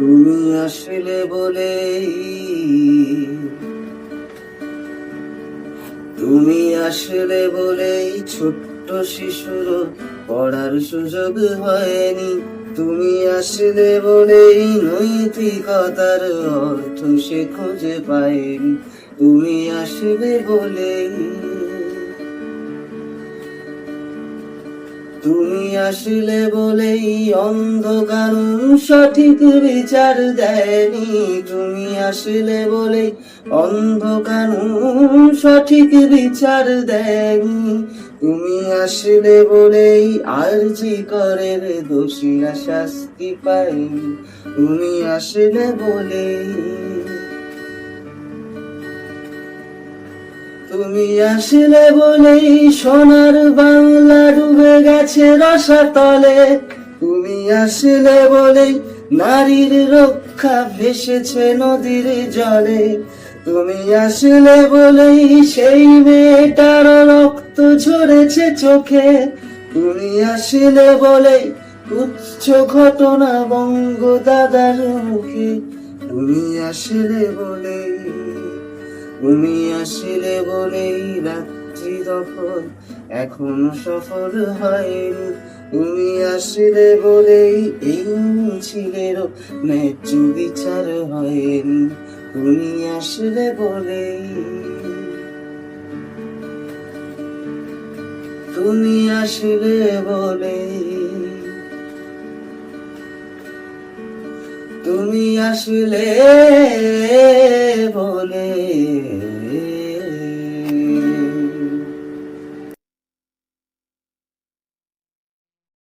তুমি আসলে বলেই, তুমি আসলে বলেই ছোট্ট শিশুর পড়ার সুযোগ হয়নি। তুমি আসলে বলেই নৈতিকতার অর্থ সে খুঁজে পায়নি। তুমি আসবে বলেই তুমি আসলে বলেই অন্ধকার, সঠিক বিচার দেয়নি। তুমি আসলে বলেই অন্ধকার, সঠিক বিচার দেয়নি। তুমি আসলে বলেই আরজি করের দোষীরা শাস্তি পায়নি। তুমি আসলে বলেই তুমি আসলে বলেই সোনার বাংলা গেছে রসাতলে তুমি আসলে বলেই নারীর রক্ষা ভেসেছে নদীর জলে। তুমি আসলে বলেই সেই মেয়েটার রক্ত ঝরেছে চোখে। তুমি আসলে বলেই উচ্চ ঘটনা বঙ্গ দাদার মুখে। তুমি আসলে বলেই তুমি আসলে বলেই রাত্রি দখল এখনও সফল হয়নি। তুমি আসলে বলেই এই মিছিলেরও ন্যায্য বিচার হয়নি। তুমি আসলে বলেই তুমি আসলে বলেই তুমি আসলে বলে